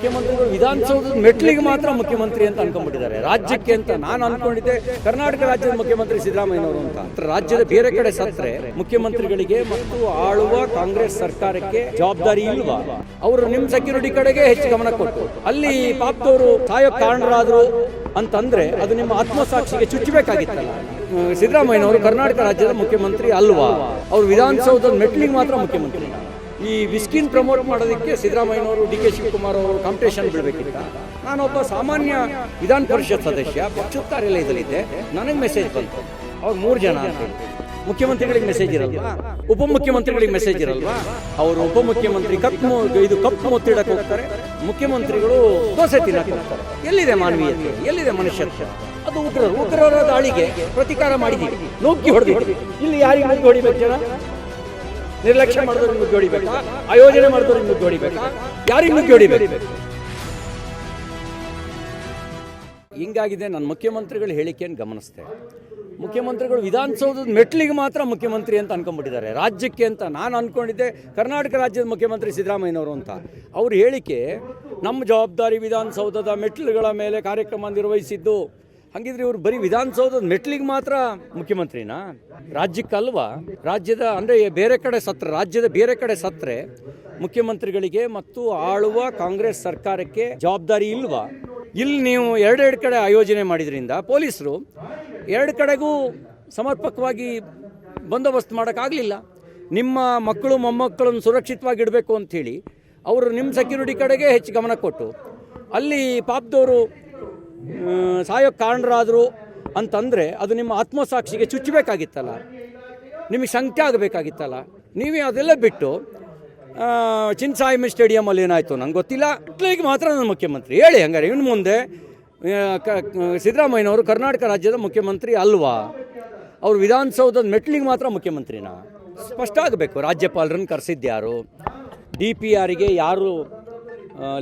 ಮುಖ್ಯಮಂತ್ರಿಗಳು ವಿಧಾನಸೌಧದ ಮೆಟ್ಲಿಗೆ ಮಾತ್ರ ಮುಖ್ಯಮಂತ್ರಿ ಅಂತ ಅನ್ಕೊಂಡ್ಬಿಟ್ಟಿದ್ದಾರೆ. ರಾಜ್ಯಕ್ಕೆ ಅಂತ ನಾನು ಅನ್ಕೊಂಡಿದ್ದೆ, ಕರ್ನಾಟಕ ರಾಜ್ಯದ ಮುಖ್ಯಮಂತ್ರಿ ಸಿದ್ದರಾಮಯ್ಯನವರು ಅಂತ. ರಾಜ್ಯದ ಬೇರೆ ಕಡೆ ಸತ್ರೆ ಮುಖ್ಯಮಂತ್ರಿಗಳಿಗೆ ಮತ್ತು ಆಳುವ ಕಾಂಗ್ರೆಸ್ ಸರ್ಕಾರಕ್ಕೆ ಜವಾಬ್ದಾರಿ ಇಲ್ವಾ? ಅವರು ನಿಮ್ಮ ಸೆಕ್ಯೂರಿಟಿ ಕಡೆಗೆ ಹೆಚ್ಚು ಗಮನ ಕೊಟ್ಟು. ಅಲ್ಲಿ ಪಾಪ್ದವರು ಸಾಯೋ ಕಾರಣರಾದ್ರು ಅಂತಂದ್ರೆ ಅದು ನಿಮ್ಮ ಆತ್ಮಸಾಕ್ಷಿಗೆ ಚುಚ್ಚಬೇಕಾಗಿತ್ತಲ್ಲ. ಸಿದ್ದರಾಮಯ್ಯನವರು ಕರ್ನಾಟಕ ರಾಜ್ಯದ ಮುಖ್ಯಮಂತ್ರಿ ಅಲ್ವಾ? ಅವರು ವಿಧಾನಸೌಧದ ಮೆಟ್ಲಿಗೆ ಮಾತ್ರ ಮುಖ್ಯಮಂತ್ರಿ. ಈ ವಿಸ್ಕಿನ್ ಪ್ರಮೋಟ್ ಮಾಡೋದಕ್ಕೆ ಸಿದ್ದರಾಮಯ್ಯನವರು ಡಿ ಕೆ ಶಿವಕುಮಾರ್ ಅವರು ಕಾಂಪಿಟೇಷನ್ ಬಿಡಬೇಕಿತ್ತ. ನಾನೊಬ್ಬ ಸಾಮಾನ್ಯ ವಿಧಾನ ಪರಿಷತ್ ಸದಸ್ಯ, ಪಕ್ಷದ ಕಾರ್ಯಾಲಯದಲ್ಲಿದ್ದೆ. ನನಗೆ ಮೆಸೇಜ್ ಬಂತು. ಅವ್ರು ಮೂರು ಜನ ಅಂತ ಹೇಳಿ. ಮುಖ್ಯಮಂತ್ರಿಗಳಿಗೆ ಮೆಸೇಜ್ ಇರಲ್ವಾ? ಉಪಮುಖ್ಯಮಂತ್ರಿಗಳಿಗೆ ಮೆಸೇಜ್ ಇರಲ್ವಾ? ಅವರು ಉಪಮುಖ್ಯಮಂತ್ರಿ ಕಪ್ಪು ಇದು ಕಪ್ಪು ಮುತ್ತಿಡಕ್ಕೆ ಹೋಗ್ತಾರೆ. ಮುಖ್ಯಮಂತ್ರಿಗಳು ದೋಸೆ ತಿನ್ನಕ್ಕೆ ಎಲ್ಲಿದೆ ಮಾನವೀಯತೆ? ಎಲ್ಲಿದೆ ಮನುಷ್ಯತ್ವ? ಅದು ಉಗ್ರರು. ಉಗ್ರರ ದಾಳಿಗೆ ಪ್ರತಿಕಾರ ಮಾಡಿದ್ದೀವಿ. ನುಗ್ಗಿ ಹೊಡೆದು ಇಲ್ಲಿ ಯಾರಿಗೆ ನುಗ್ಗಿ ಹೊಡಿಬೇಕು ಜನ? ನಿರ್ಲಕ್ಷ್ಯ ಮಾಡಿದವ್ರಿಗೆ ನುಗ್ಗಿ ಹೊಡಿಬೇಕಾ ಆಯೋಜನೆ ಮಾಡಿದವ್ರಿಗೆ ನುಗ್ಗಿ ಹೊಡಿಬೇಕಾ ಯಾರಿಗೆ ಜೋಡಿಬೇಕು? ಹಿಂಗಾಗಿದೆ ನನ್ನ ಮುಖ್ಯಮಂತ್ರಿಗಳ ಹೇಳಿಕೆಯನ್ನು ಗಮನಿಸ್ತೆ ಮುಖ್ಯಮಂತ್ರಿಗಳು ವಿಧಾನಸೌಧದ ಮೆಟ್ಲಿಗೆ ಮಾತ್ರ ಮುಖ್ಯಮಂತ್ರಿ ಅಂತ ಅನ್ಕೊಂಡ್ಬಿಟ್ಟಿದ್ದಾರೆ. ರಾಜ್ಯಕ್ಕೆ ಅಂತ ನಾನು ಅಂದ್ಕೊಂಡಿದ್ದೆ ಕರ್ನಾಟಕ ರಾಜ್ಯದ ಮುಖ್ಯಮಂತ್ರಿ ಸಿದ್ದರಾಮಯ್ಯನವರು ಅಂತ. ಅವ್ರ ಹೇಳಿಕೆ, ನಮ್ಮ ಜವಾಬ್ದಾರಿ ವಿಧಾನಸೌಧದ ಮೆಟ್ಲುಗಳ ಮೇಲೆ ಕಾರ್ಯಕ್ರಮ ನಿರ್ವಹಿಸಿದ್ದು. ಹಂಗಿದ್ರೆ ಇವರು ಬರೀ ವಿಧಾನಸೌಧದ ಮೆಟ್ಲಿಗೆ ಮಾತ್ರ ಮುಖ್ಯಮಂತ್ರಿನಾ? ರಾಜ್ಯಕ್ಕಲ್ವಾ? ರಾಜ್ಯದ ಅಂದರೆ ಬೇರೆ ಕಡೆ ಸತ್ರ, ರಾಜ್ಯದ ಬೇರೆ ಕಡೆ ಸತ್ರೆ ಮುಖ್ಯಮಂತ್ರಿಗಳಿಗೆ ಮತ್ತು ಆಳುವ ಕಾಂಗ್ರೆಸ್ ಸರ್ಕಾರಕ್ಕೆ ಜವಾಬ್ದಾರಿ ಇಲ್ವಾ? ಇಲ್ಲಿ ನೀವು ಎರಡೆರಡು ಕಡೆ ಆಯೋಜನೆ ಮಾಡಿದ್ರಿಂದ ಪೊಲೀಸರು ಎರಡು ಕಡೆಗೂ ಸಮರ್ಪಕವಾಗಿ ಬಂದೋಬಸ್ತ್ ಮಾಡೋಕ್ಕಾಗಲಿಲ್ಲ. ನಿಮ್ಮ ಮಕ್ಕಳು ಮೊಮ್ಮಕ್ಕಳನ್ನು ಸುರಕ್ಷಿತವಾಗಿ ಇಡಬೇಕು ಅಂಥೇಳಿ ಅವರು ನಿಮ್ಮ ಸೆಕ್ಯೂರಿಟಿ ಕಡೆಗೆ ಹೆಚ್ಚು ಗಮನ ಕೊಟ್ಟು, ಅಲ್ಲಿ ಪಾಪದವರು ಸಾಯೋ ಕಾರಣರಾದರು ಅಂತಂದರೆ ಅದು ನಿಮ್ಮ ಆತ್ಮಸಾಕ್ಷಿಗೆ ಚುಚ್ಚಬೇಕಾಗಿತ್ತಲ್ಲ. ನಿಮಗೆ ಶಂಕೆ ಆಗಬೇಕಾಗಿತ್ತಲ್ಲ. ನೀವೇ ಅದೆಲ್ಲ ಬಿಟ್ಟು ಚಿನ್ಸಾಯಿಮ್ ಸ್ಟೇಡಿಯಮಲ್ಲಿ ಏನಾಯಿತು ನಂಗೆ ಗೊತ್ತಿಲ್ಲ. ಇಟ್ಲಿಗೆ ಮಾತ್ರ ನನ್ನ ಮುಖ್ಯಮಂತ್ರಿ. ಹೇಳಿ ಹಂಗಾರೆ, ಇನ್ನು ಮುಂದೆ ಸಿದ್ದರಾಮಯ್ಯನವರು ಕರ್ನಾಟಕ ರಾಜ್ಯದ ಮುಖ್ಯಮಂತ್ರಿ ಅಲ್ವಾ? ಅವರು ವಿಧಾನಸೌಧದ ಮೆಟ್ಲಿಗೆ ಮಾತ್ರ ಮುಖ್ಯಮಂತ್ರಿನಾ? ಸ್ಪಷ್ಟ ಆಗಬೇಕು, ರಾಜ್ಯಪಾಲರನ್ನು ಕರೆಸಿದ್ದ್ಯಾರು ಡಿ ಪಿ ಆರಿಗೆ ಯಾರು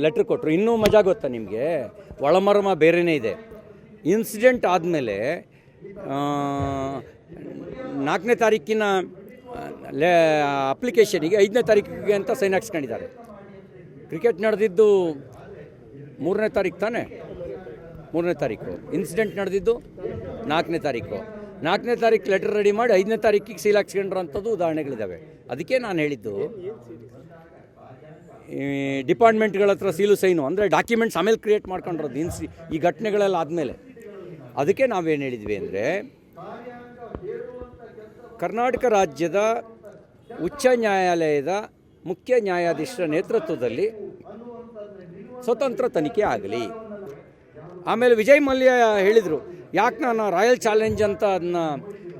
ಲೆಟ್ರ್ ಕೊಟ್ಟರು ಇನ್ನೂ ಮಜಾ ಗೊತ್ತಾ ನಿಮಗೆ? ಒಳಮರ್ಮ ಬೇರೆಯೇ ಇದೆ. ಇನ್ಸಿಡೆಂಟ್ ಆದಮೇಲೆ ನಾಲ್ಕನೇ ತಾರೀಕಿನ ಲೇ ಅಪ್ಲಿಕೇಶನಿಗೆ ಐದನೇ ತಾರೀಕಿಗೆ ಅಂತ ಸೈನ್ ಹಾಕ್ಸ್ಕೊಂಡಿದ್ದಾರೆ. ಕ್ರಿಕೆಟ್ ನಡೆದಿದ್ದು ಮೂರನೇ ತಾರೀಕು ತಾನೇ? ಮೂರನೇ ತಾರೀಕು. ಇನ್ಸಿಡೆಂಟ್ ನಡೆದಿದ್ದು ನಾಲ್ಕನೇ ತಾರೀಕು. ನಾಲ್ಕನೇ ತಾರೀಕು ಲೆಟರ್ ರೆಡಿ ಮಾಡಿ ಐದನೇ ತಾರೀಕಿಗೆ ಸೀಲ್ ಹಾಕ್ಸ್ಕೊಂಡ್ರಂಥದ್ದು ಉದಾಹರಣೆಗಳಿದ್ದಾವೆ ಅದಕ್ಕೆ ನಾನು ಹೇಳಿದ್ದು ಈ ಡಿಪಾರ್ಟ್ಮೆಂಟ್ಗಳ ಹತ್ರ ಸೀಲು ಸೈನು, ಅಂದರೆ ಡಾಕ್ಯುಮೆಂಟ್ಸ್ ಆಮೇಲೆ ಕ್ರಿಯೇಟ್ ಮಾಡ್ಕೊಂಡಿರೋದು, ಇನ್ಸಿ ಈ ಘಟನೆಗಳೆಲ್ಲ ಆದಮೇಲೆ. ಅದಕ್ಕೆ ನಾವೇನು ಹೇಳಿದ್ವಿ ಅಂದರೆ, ಕರ್ನಾಟಕ ರಾಜ್ಯದ ಉಚ್ಚ ನ್ಯಾಯಾಲಯದ ಮುಖ್ಯ ನ್ಯಾಯಾಧೀಶರ ನೇತೃತ್ವದಲ್ಲಿ ಸ್ವತಂತ್ರ ತನಿಖೆ ಆಗಲಿ. ಆಮೇಲೆ ವಿಜಯ್ ಮಲ್ಯ ಹೇಳಿದರು, ಯಾಕೆ ನಾನು ರಾಯಲ್ ಚಾಲೆಂಜ್ ಅಂತ ಅದನ್ನ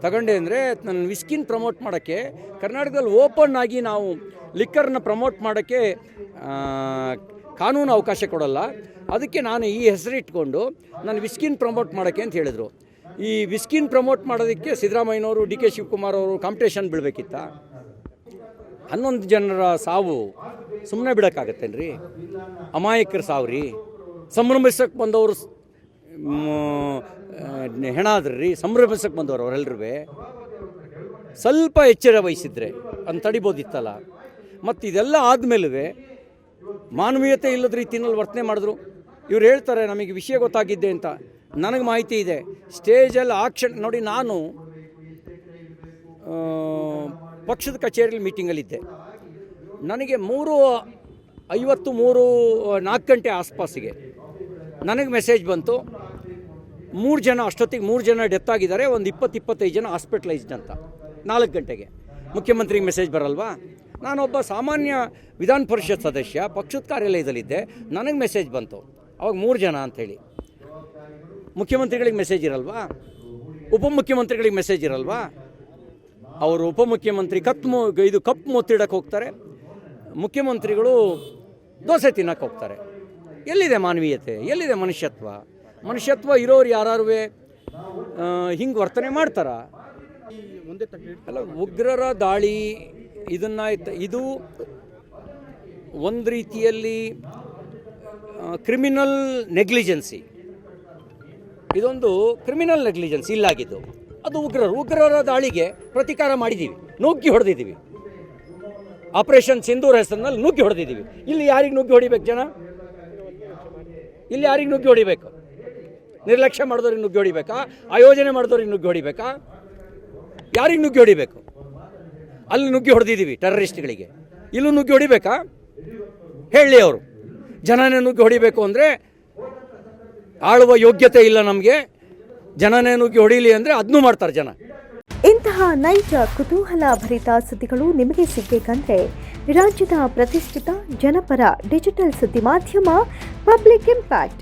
ತಗೊಂಡೆ ಅಂದರೆ ನನ್ನ ವಿಸ್ಕಿನ್ ಪ್ರಮೋಟ್ ಮಾಡೋಕ್ಕೆ ಕರ್ನಾಟಕದಲ್ಲಿ ಓಪನ್ ಆಗಿ ನಾವು ಲಿಕ್ಕರ್ನ ಪ್ರಮೋಟ್ ಮಾಡೋಕ್ಕೆ ಕಾನೂನು ಅವಕಾಶ ಕೊಡಲ್ಲ. ಅದಕ್ಕೆ ನಾನು ಈ ಹೆಸರಿಟ್ಕೊಂಡು ನಾನು ವಿಸ್ಕಿನ್ ಪ್ರಮೋಟ್ ಮಾಡೋಕ್ಕೆ ಅಂತ ಹೇಳಿದರು. ಈ ವಿಸ್ಕಿನ್ ಪ್ರಮೋಟ್ ಮಾಡೋದಕ್ಕೆ ಸಿದ್ದರಾಮಯ್ಯನವರು, ಡಿ ಕೆ ಶಿವಕುಮಾರ್ ಅವರು ಕಾಂಪಿಟೇಷನ್ ಬೀಳಬೇಕಿತ್ತ? ಹನ್ನೊಂದು ಜನರ ಸಾವು ಸುಮ್ಮನೆ ಬಿಡೋಕ್ಕಾಗತ್ತೇನ್ರಿ? ಅಮಾಯಕರ ಸಾವು ರೀ ಸಂಭ್ರಮಿಸಕ್ಕೆ ಬಂದವರು ಸ್- ರೀ ಆ, ಸಂಭ್ರಮಿಸಕ್ಕೆ ಬಂದವರು ಅವರೆಲ್ಲರೂ ಸ್ವಲ್ಪ ಎಚ್ಚರ ವಹಿಸಿದ್ರೆ ಅಂತ ತಡಿಬೋದಿತ್ತಲ್ಲ. ಮತ್ತು ಇದೆಲ್ಲ ಆದಮೇಲೂ ಮಾನವೀಯತೆ ಇಲ್ಲದ ರೀತಿಯಲ್ಲಿ ವರ್ತನೆ ಮಾಡಿದ್ರು. ಇವ್ರು ಹೇಳ್ತಾರೆ ನಮಗೆ ವಿಷಯ ಗೊತ್ತಾಗಿದ್ದೆ ಅಂತ. ನನಗೆ ಮಾಹಿತಿ ಇದೆ. ಸ್ಟೇಜಲ್ಲಿ ಆಕ್ಷನ್ ನೋಡಿ ನಾನು ಪಕ್ಷದ ಕಚೇರಿಯಲ್ಲಿ ಮೀಟಿಂಗಲ್ಲಿದ್ದೆ. ನನಗೆ ಮೂರು ಐವತ್ತು ಮೂರು ನಾಲ್ಕು ಗಂಟೆ ಆಸ್ಪಾಸಿಗೆ ನನಗೆ ಮೆಸೇಜ್ ಬಂತು. ಮೂರು ಜನ, ಅಷ್ಟೊತ್ತಿಗೆ ಮೂರು ಜನ ಡೆತ್ ಆಗಿದ್ದಾರೆ, ಒಂದು ಇಪ್ಪತ್ತು ಇಪ್ಪತ್ತೈದು ಜನ ಹಾಸ್ಪಿಟ್ಲೈಸ್ಡ್ ಅಂತ. ನಾಲ್ಕು ಗಂಟೆಗೆ. ಮುಖ್ಯಮಂತ್ರಿಗೆ ಮೆಸೇಜ್ ಬರಲ್ವಾ? ನಾನೊಬ್ಬ ಸಾಮಾನ್ಯ ವಿಧಾನ ಪರಿಷತ್ ಸದಸ್ಯ, ಪಕ್ಷದ ಕಾರ್ಯಾಲಯದಲ್ಲಿದ್ದೆ, ನನಗೆ ಮೆಸೇಜ್ ಬಂತು. ಅವಾಗ ಮೂರು ಜನ ಅಂಥೇಳಿ ಮುಖ್ಯಮಂತ್ರಿಗಳಿಗೆ ಮೆಸೇಜ್ ಇರಲ್ವಾ? ಉಪಮುಖ್ಯಮಂತ್ರಿಗಳಿಗೆ ಮೆಸೇಜ್ ಇರಲ್ವಾ? ಅವರು ಉಪಮುಖ್ಯಮಂತ್ರಿ ಕಪ್ ಮು, ಇದು ಕಪ್ ಮುತ್ತಿಡಕ್ಕೆ ಹೋಗ್ತಾರೆ. ಮುಖ್ಯಮಂತ್ರಿಗಳು ದೋಸೆ ತಿನ್ನಕ್ಕೆ ಹೋಗ್ತಾರೆ. ಎಲ್ಲಿದೆ ಮಾನವೀಯತೆ? ಎಲ್ಲಿದೆ ಮನುಷ್ಯತ್ವ? ಮನುಷ್ಯತ್ವ ಇರೋರು ಯಾರು ಹಿಂಗೆ ವರ್ತನೆ ಮಾಡ್ತಾರ? ಅಲ್ಲ, ಉಗ್ರರ ದಾಳಿ ಇದನ್ನ ಇದು ಒಂದು ರೀತಿಯಲ್ಲಿ ಕ್ರಿಮಿನಲ್ ನೆಗ್ಲಿಜೆನ್ಸಿ ಇದೊಂದು ಕ್ರಿಮಿನಲ್ ನೆಗ್ಲಿಜೆನ್ಸಿ ಇಲ್ಲಾಗಿದ್ದು. ಅದು ಉಗ್ರರು. ಉಗ್ರರ ದಾಳಿಗೆ ಪ್ರತಿಕಾರ ಮಾಡಿದ್ದೀವಿ ನುಗ್ಗಿ ಹೊಡೆದಿದ್ದೀವಿ ಆಪರೇಷನ್ ಸಿಂಧೂರ್ ಹೆಸರಿನಲ್ಲಿ ನುಗ್ಗಿ ಹೊಡೆದಿದ್ದೀವಿ ಇಲ್ಲಿ ಯಾರಿಗೆ ನುಗ್ಗಿ ಹೊಡಿಬೇಕು ಜನ? ಇಲ್ಲಿ ಯಾರಿಗೆ ನುಗ್ಗಿ ಹೊಡಿಬೇಕು? ನಿರ್ಲಕ್ಷ್ಯ ಮಾಡಿದವ್ರು ನುಗ್ಗಿ ಹೊಡಿಬೇಕಾ ಆಯೋಜನೆ ಮಾಡಿದವ್ರಿಗೆ ನುಗ್ಗಿ ಹೊಡಿಬೇಕಾ ಯಾರಿಗೆ ನುಗ್ಗಿ ಹೊಡಿಬೇಕು ಅಲ್ಲಿ ನುಗ್ಗಿ ಹೊಡೆದಿದ್ದೀವಿ ಟೆರರಿಸ್ಟ್ಗಳಿಗೆ. ಇಲ್ಲೂ ನುಗ್ಗಿ ಹೊಡಿಬೇಕಾ? ಹೇಳಿ ಅವರು. ಜನನೇ ನುಗ್ಗಿ ಹೊಡಿಬೇಕು ಅಂದರೆ ಆಳುವ ಯೋಗ್ಯತೆ ಇಲ್ಲ ನಮಗೆ. ಜನನೇ ನುಗ್ಗಿ ಹೊಡೀಲಿ ಅಂದರೆ ಅದನ್ನೂ ಮಾಡ್ತಾರೆ ಜನ. ಇಂತಹ ನೈಜ, ಕುತೂಹಲ ಭರಿತ ಸುದ್ದಿಗಳು ನಿಮಗೆ ಸಿಗಬೇಕಂದ್ರೆ ರಾಜ್ಯದ ಪ್ರತಿಷ್ಠಿತ ಜನಪರ ಡಿಜಿಟಲ್ ಸುದ್ದಿ ಮಾಧ್ಯಮ ಪಬ್ಲಿಕ್ ಇಂಪ್ಯಾಕ್ಟ್.